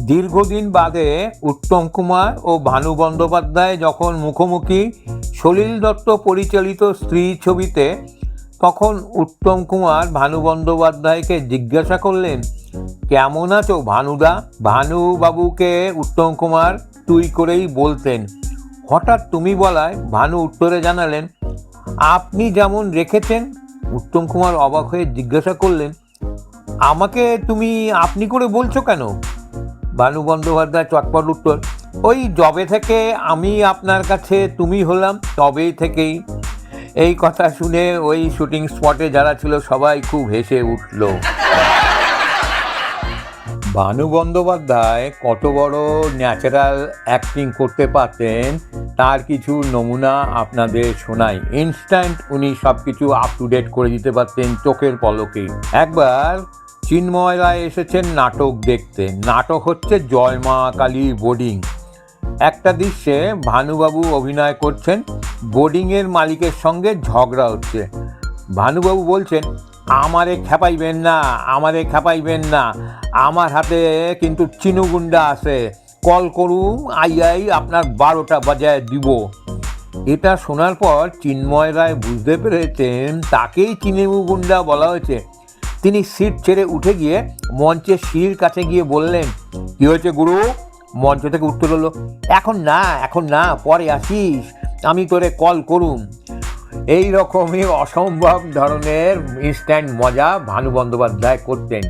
দীর্ঘদিন বাদে উত্তম কুমার ও ভানু বন্দ্যোপাধ্যায় যখন মুখোমুখি সলিল দত্ত পরিচালিত স্ত্রী ছবিতে, তখন উত্তম কুমার ভানু বন্দ্যোপাধ্যায়কে জিজ্ঞাসা করলেন, কেমন আছো ভানুদা? ভানুবাবুকে উত্তম কুমার তুই করেই বলতেন। হঠাৎ তুমি বলায় ভানু উত্তরে জানালেন, আপনি যেমন রেখেছেন। উত্তম কুমার অবাক হয়ে জিজ্ঞাসা করলেন, আমাকে তুমি আপনি করে বলছো কেন? ভানু বন্দ্যোপাধ্যায় চটপট উত্তর। ওই জবে থেকে আমি আপনার কাছে তুমি হলাম, তবেই থেকেই। এই কথা শুনে ওই শুটিং স্পটে যারা ছিল সবাই খুব হেসে উঠল। ভানু বন্দ্যোপাধ্যায় কত বড় ন্যাচারাল অ্যাক্টিং করতে পারতেন, তার কিছু নমুনা আপনাদের শোনাই। ইনস্ট্যান্ট উনি সব কিছু আপ টু ডেট করে দিতে পারতেন চোখের পলকে। একবার চিন্ময় রায় এসেছেন নাটক দেখতে। নাটক হচ্ছে জয় মা কালী বোর্ডিং। একটা দৃশ্যে ভানুবাবু অভিনয় করছেন, বোর্ডিংয়ের মালিকের সঙ্গে ঝগড়া হচ্ছে। ভানুবাবু বলছেন, আমারে খেপাইবেন না, আমারে খেপাইবেন না। আমার হাতে কিন্তু চিনুগুন্ডা আছে। কল করুন, আই আই, আপনার বারোটা বাজায় দিব। এটা শোনার পর চিন্ময় রায় বুঝতে পেরেছেন, তাকেই চিনিমুগুন্ডা বলা হয়েছে। তিনি সিট ছেড়ে উঠে গিয়ে মঞ্চের সিঁড়ির কাছে গিয়ে বললেন, কি হয়েছে গুরু? মঞ্চ থেকে উত্তর হলো, এখন না এখন না, পরে আসিস, আমি তোরে কল করুন এই রকমই অসম্ভব ধরনের ইনস্ট্যান্ট মজা ভানু বন্দ্যোপাধ্যায় করতেন।